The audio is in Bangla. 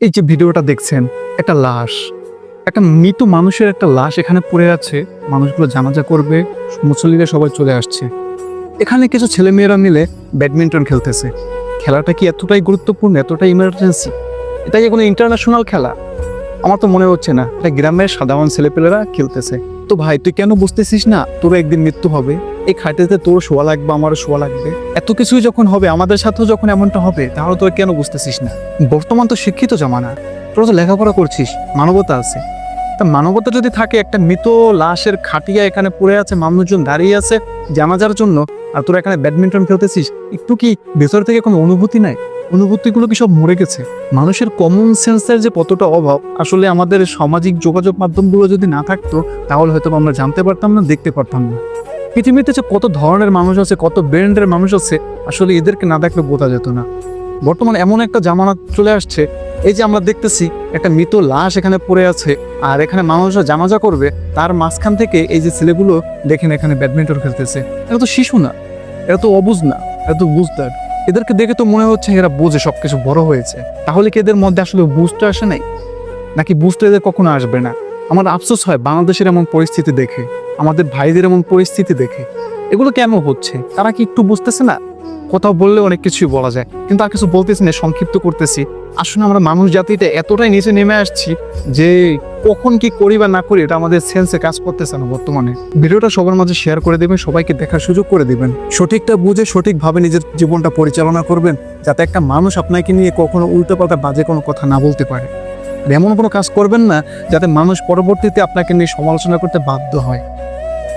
এই যে ভিডিওটা দেখছেন, একটা লাশ। একটা মৃত মানুষের একটা লাশ এখানে পড়ে আছে। মানুষগুলো জানাজা করবে, মুসল্লিরা সবাই চলে আসছে। এখানে কিছু ছেলেমেয়েরা মিলে ব্যাডমিন্টন খেলতেছে। খেলাটা কি এতটাই গুরুত্বপূর্ণ, এতটাই ইমার্জেন্সি এটা কি কোনো ইন্টারন্যাশনাল খেলা? আমার তো মনে হচ্ছে না। এটা গ্রামের সাধারণ ছেলেপেলেরা খেলতেছে। তো ভাই, তুই কেন বুঝতেছিস না তোর একদিন মৃত্যু হবে? এই খাইতেতে তোর শোয়া লাগবে, আমারও শোয়া লাগবে। এত কিছুই যখন হবে, আমাদের সাথেও যখন এমনটা হবে, তাহলে তোর কেন বুঝতেছিস না? বর্তমান তো শিক্ষিত জামানা। তোরা তো লেখাপড়া করছিস, মানবতা আছে। তা মানবতা যদি থাকে, একটা মৃত লাশের খাটিয়া এখানে পড়ে আছে, মানুষজন দাঁড়িয়ে আছে জানাজার জন্য, আর তোরা এখানে ব্যাডমিন্টন খেলতেছিস, একটু কি ভেতর থেকে কোনো অনুভূতি নাই? অনুভূতিগুলো কি সব মরে গেছে? মানুষের কমন সেন্সের যে কতটা অভাব, আসলে আমাদের সামাজিক যোগাযোগ মাধ্যমগুলো যদি না থাকতো, তাহলে হয়তো আমরা জানতে পারতাম না, দেখতে পারতাম না। পৃথিবীতে যে কত ধরনের মানুষ আছে, কত ব্র্যান্ডের মানুষ আছে, আসলে এদেরকে না দেখলে বোঝা যেত না। বর্তমানে এমন একটা জামানা চলে আসছে, এই যে আমরা দেখতেছি, একটা মৃত লাশ এখানে পড়ে আছে, আর এখানে মানুষরা জানাজা করবে, তার মাঝখান থেকে এই যে ছেলেগুলো দেখেন এখানে ব্যাডমিন্টন খেলতেছে। এরা তো শিশু না, এরা তো অবুঝ না, এরা তো বুঝদার। এদেরকে দেখে তো মনে হচ্ছে এরা বোঝে সবকিছু বড় হয়েছে। তাহলে কি এদের মধ্যে আসলে বুঝতে আসে নাই? নাকি বুঝতে এদের কখনো আসবে না? আমার আফসোস হয় বাংলাদেশের এমন পরিস্থিতি দেখে। আমাদের ভাইদের এমন পরিস্থিতি দেখে। এগুলো কেন হচ্ছে? তারা কি একটু বুঝতেছে না? কোথাও বললে অনেক কিছুই বলা যায়, কিন্তু আর কিছু বলতেছি না, সংক্ষিপ্ত করতেছি। আসলে আমরা মানুষ জাতিটা এতটাই নিচে নেমে আসছি যে কখন কি করি বা না করি এটা আমাদের সেন্সে কাজ করতেছে না বর্তমানে। ভিডিওটা সবার মাঝে শেয়ার করে দেবেন, সবাইকে দেখার সুযোগ করে দিবেন। সঠিকটা বুঝে, সঠিকভাবে নিজের জীবনটা পরিচালনা করবেন, যাতে একটা মানুষ আপনাকে নিয়ে কখনো উল্টোপাল্টা বাজে কোনো কথা না বলতে পারে। এমন কোনো কাজ করবেন না, যাতে মানুষ পরবর্তীতে আপনাকে নিয়ে সমালোচনা করতে বাধ্য হয়।